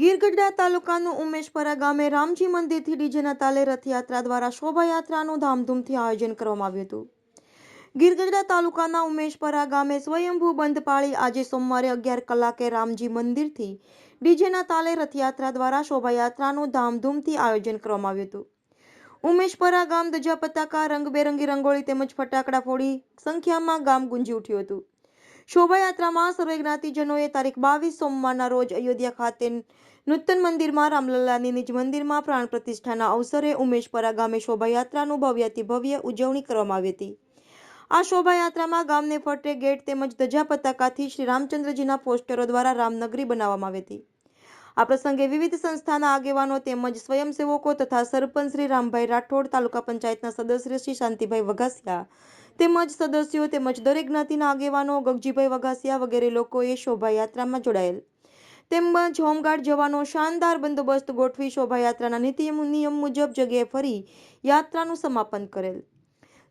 ગીરગઢડા તાલુકાનું ઉમેશપરા ગામે રામજી મંદિરથી ડીજેના તાલે રથયાત્રા દ્વારા શોભાયાત્રાનું ધામધૂમથી આયોજન કરવામાં આવ્યું હતું. ગીરગઢડા તાલુકાના ઉમેશપરા ગામે સ્વયંભૂ બંધ પાળી આજે સોમવારે અગિયાર કલાકે રામજી મંદિરથી ડીજેના તાલે રથયાત્રા દ્વારા શોભાયાત્રાનું ધામધૂમથી આયોજન કરવામાં આવ્યું હતું. ઉમેશપરા ગામ ધજા પતાકા રંગબેરંગી રંગોળી તેમજ ફટાકડા ફોડી સંખ્યામાં ગામ ગુંજી ઉઠ્યું હતું. શોભાયાત્રામાં સર્વે જ્ઞાતિજનોએ તારીખ બાવીસ સોમવારના રોજ અયોધ્યા ખાતે નૂતન મંદિરમાં રામલલ્લાની નિજ મંદિરમાં પ્રાણ પ્રતિષ્ઠાના અવસરે ઉમેશપરા ગામે શોભાયાત્રાનું ભવ્યથી ભવ્ય ઉજવણી કરવામાં આવી હતી. આ શોભાયાત્રામાં ગામને ફરતે ગેટ તેમજ ધજા પતાકાથી શ્રી રામચંદ્રજીના પોસ્ટરો દ્વારા રામનગરી બનાવવામાં આવી હતી. આ પ્રસંગે વિવિધ સંસ્થાના આગેવાનો તેમજ સ્વયંસેવકો તથા સરપંચ શ્રી રામભાઈ રાઠોડ, તાલુકા પંચાયતના સદસ્ય શ્રી શાંતિભાઈ વઘાસિયા તેમજ સદસ્યો તેમજ દરેક જ્ઞાતિના આગેવાનો ગગજીભાઈ વઘાસિયા વગેરે લોકોએ શોભાયાત્રામાં જોડાયેલ. તેમજ હોમગાર્ડ જવાનો શાનદાર બંદોબસ્ત ગોઠવી શોભાયાત્રાના નીતિ નિયમ મુજબ જગ્યાએ ફરી યાત્રાનું સમાપન કરેલ.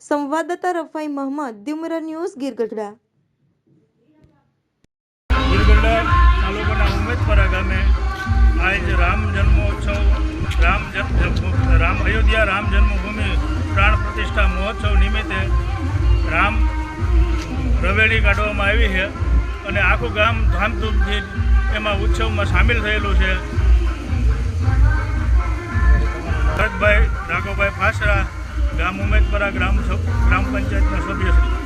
સંવાદદાતા રફાઈ મહમદ, દિમર ન્યૂઝ, ગીરગઢડા. રામ જન્મોત્સવ, રામ જન્મ, રામ અયોધ્યા રામ જન્મભૂમિ પ્રાણ પ્રતિષ્ઠા મહોત્સવ નિમિત્તે રામ રવેડી કાઢવામાં આવી છે અને આખું ગામ ધામધૂમથી એમાં ઉત્સવમાં સામેલ થયેલું છે. ભરતભાઈ, રાઘવભાઈ ફાસરા, ગામ ઉમેદપરા, ગ્રામ ગ્રામ પંચાયતના સભ્ય શ્રી.